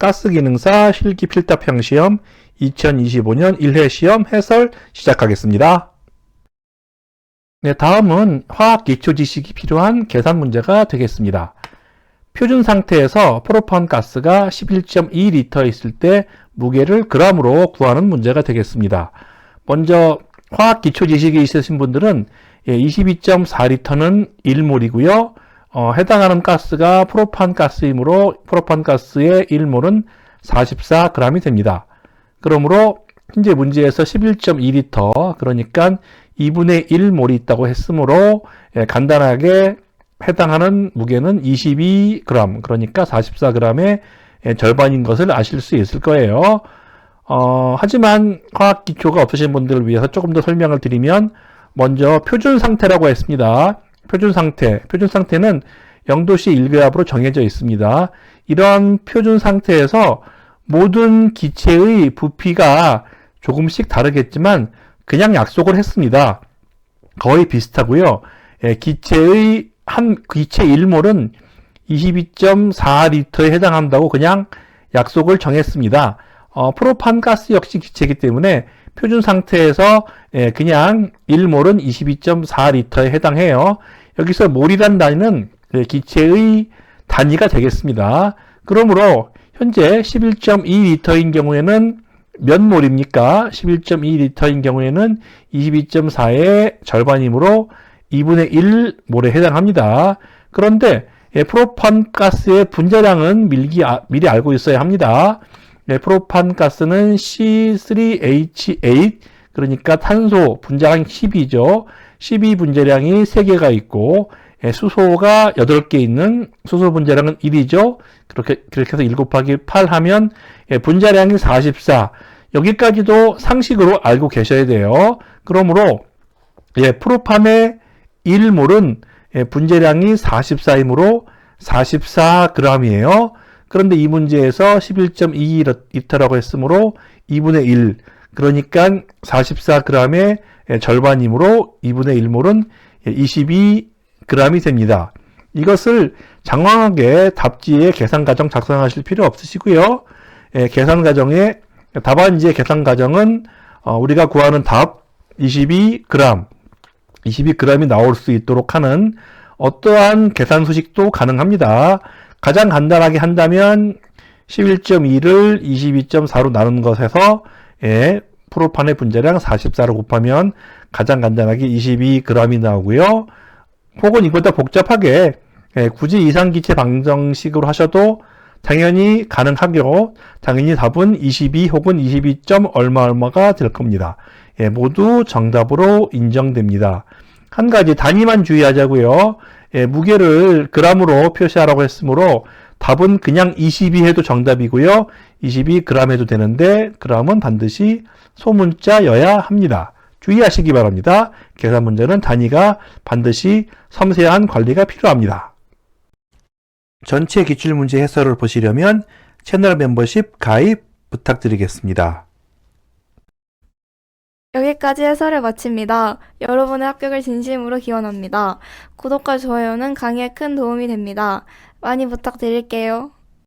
가스기능사 실기 필답형 시험 2025년 1회 시험 해설 시작하겠습니다. 네, 다음은 화학 기초 지식이 필요한 계산 문제가 되겠습니다. 표준 상태에서 프로판 가스가 11.2리터 있을 때 무게를 g으로 구하는 문제가 되겠습니다. 먼저 화학 기초 지식이 있으신 분들은 22.4리터는 1몰이고요. 어, 해당하는 가스가 프로판 가스이므로 프로판 가스의 1몰은 44g이 됩니다. 그러므로 현재 문제에서 11.2리터 그러니까 2분의 1몰이 있다고 했으므로 예, 간단하게 해당하는 무게는 22g 그러니까 44g의 예, 절반인 것을 아실 수 있을 거예요. 어, 하지만 화학 기초가 없으신 분들을 위해서 조금 더 설명을 드리면 먼저 표준 상태라고 했습니다. 표준 상태. 표준 상태는 0도씨 1배합으로 정해져 있습니다. 이러한 표준 상태에서 모든 기체의 부피가 조금씩 다르겠지만 그냥 약속을 했습니다. 거의 비슷하고요. 예, 기체의 한 기체 1몰은 22.4리터에 해당한다고 그냥 약속을 정했습니다. 어, 프로판 가스 역시 기체이기 때문에 표준 상태에서 예, 그냥 1몰은 22.4리터에 해당해요. 여기서 몰이란 단위는 예, 기체의 단위가 되겠습니다. 그러므로 현재 11.2리터인 경우에는 몇 몰입니까? 11.2리터인 경우에는 22.4의 절반이므로 2분의 1 몰에 해당합니다. 그런데 예, 프로판 가스의 분자량은 미리, 아, 미리 알고 있어야 합니다. 네, 프로판 가스는 C3H8 그러니까 탄소 분자량 10이죠. 12 분자량이 3개가 있고 예, 수소가 8개 있는 수소 분자량은 1이죠. 그렇게 그렇게 해서 1 곱하기 8 하면 예, 분자량이 44. 여기까지도 상식으로 알고 계셔야 돼요. 그러므로 예, 프로판의 1몰은 예, 분자량이 44이므로 44g이에요. 그런데 이 문제에서 11.2리터라고 했으므로 2분의 1, 그러니까 44g의 절반이므로 2분의 1몰은 22g이 됩니다. 이것을 장황하게 답지에 계산 과정 작성하실 필요 없으시고요. 예, 계산 과정에 답안지의 계산 과정은 어, 우리가 구하는 답 22g, 22g이 나올 수 있도록 하는 어떠한 계산 수식도 가능합니다. 가장 간단하게 한다면 11.2를 22.4로 나눈 것에서 예, 프로판의 분자량 44로 곱하면 가장 간단하게 22g이 나오고요. 혹은 이보다 복잡하게 예, 굳이 이상기체 방정식으로 하셔도 당연히 가능하고 당연히 답은 22 혹은 22. 얼마 얼마가 될 겁니다. 예, 모두 정답으로 인정됩니다. 한 가지 단위만 주의하자고요. 예, 무게를 g으로 표시하라고 했으므로 답은 그냥 22 해도 정답이고요. 22g 해도 되는데 g은 반드시 소문자여야 합니다. 주의하시기 바랍니다. 계산 문제는 단위가 반드시 섬세한 관리가 필요합니다. 전체 기출문제 해설을 보시려면 채널 멤버십 가입 부탁드리겠습니다. 여기까지 해설을 마칩니다. 여러분의 합격을 진심으로 기원합니다. 구독과 좋아요는 강의에 큰 도움이 됩니다. 많이 부탁드릴게요.